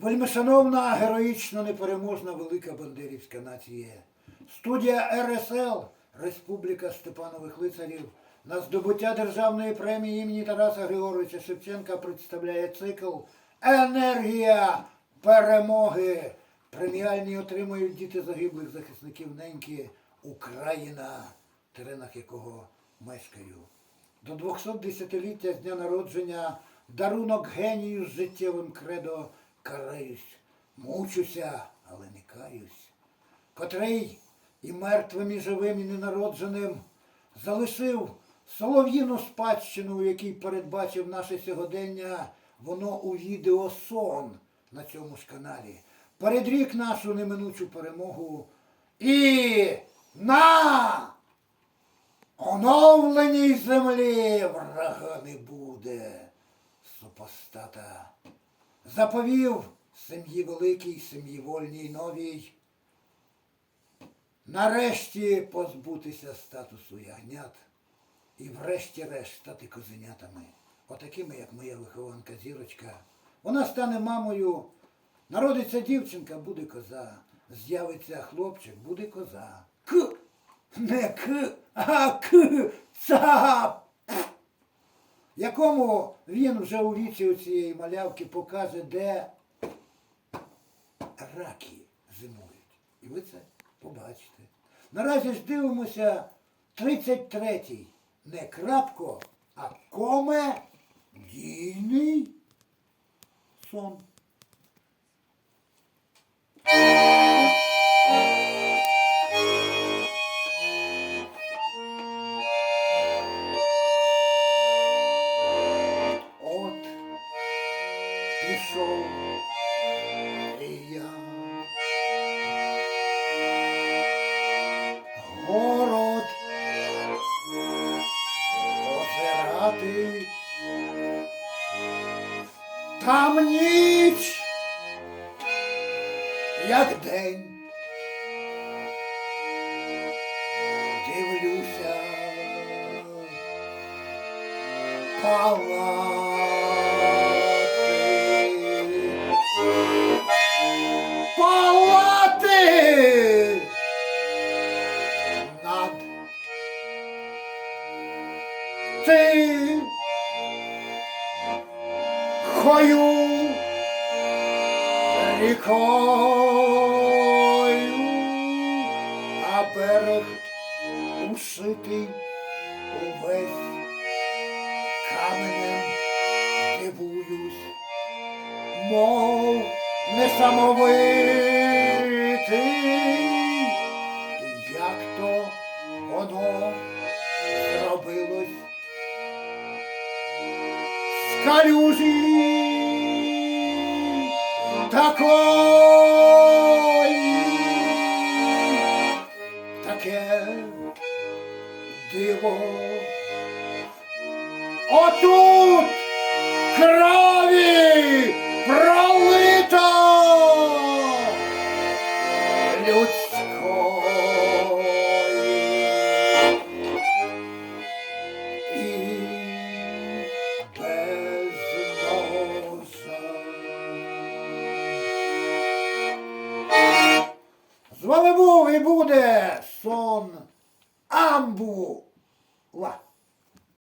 Вельмишановна, героїчна, непереможна велика бандерівська нація. Студія РСЛ Республіка Степанових Лицарів на здобуття державної премії імені Тараса Григоровича Шевченка представляє цикл Енергія перемоги. Преміальні отримують діти загиблих захисників неньки Україна, теренах якого мешкаю. До 210-ліття з дня народження дарунок генію з життєвим кредо караюсь, мучуся, але не каюсь, котрий і мертвим, і живим, і ненародженим залишив солов'їну спадщину, у якій передбачив наше сьогодення, воно у відеосон на цьому ж каналі. Передрік нашу неминучу перемогу і на оновленій землі врага не буде, супостата. Заповів сім'ї великій, сім'ї вольній новій, нарешті позбутися статусу ягнят і врешті-решт стати козенятами, отакими, як моя вихованка зірочка. Вона стане мамою, народиться дівчинка, буде коза, з'явиться хлопчик, буде коза. К, не к, а к, цап якому він вже у віці у цієї малявки покаже, де раки зимують. І ви це побачите. Наразі ж дивимося 33-й. Не крапко, а комедійний сон. Пішов і я. Город озирати. Там ніч, як день. Дивлюся. Палати. Хою рікою, а берег ушитий увесь каменем дивуюсь, мов несамовитий, калюжі такої, таке диво. Отут крові пролито. Людь Слава Богу, і буде сон амбула.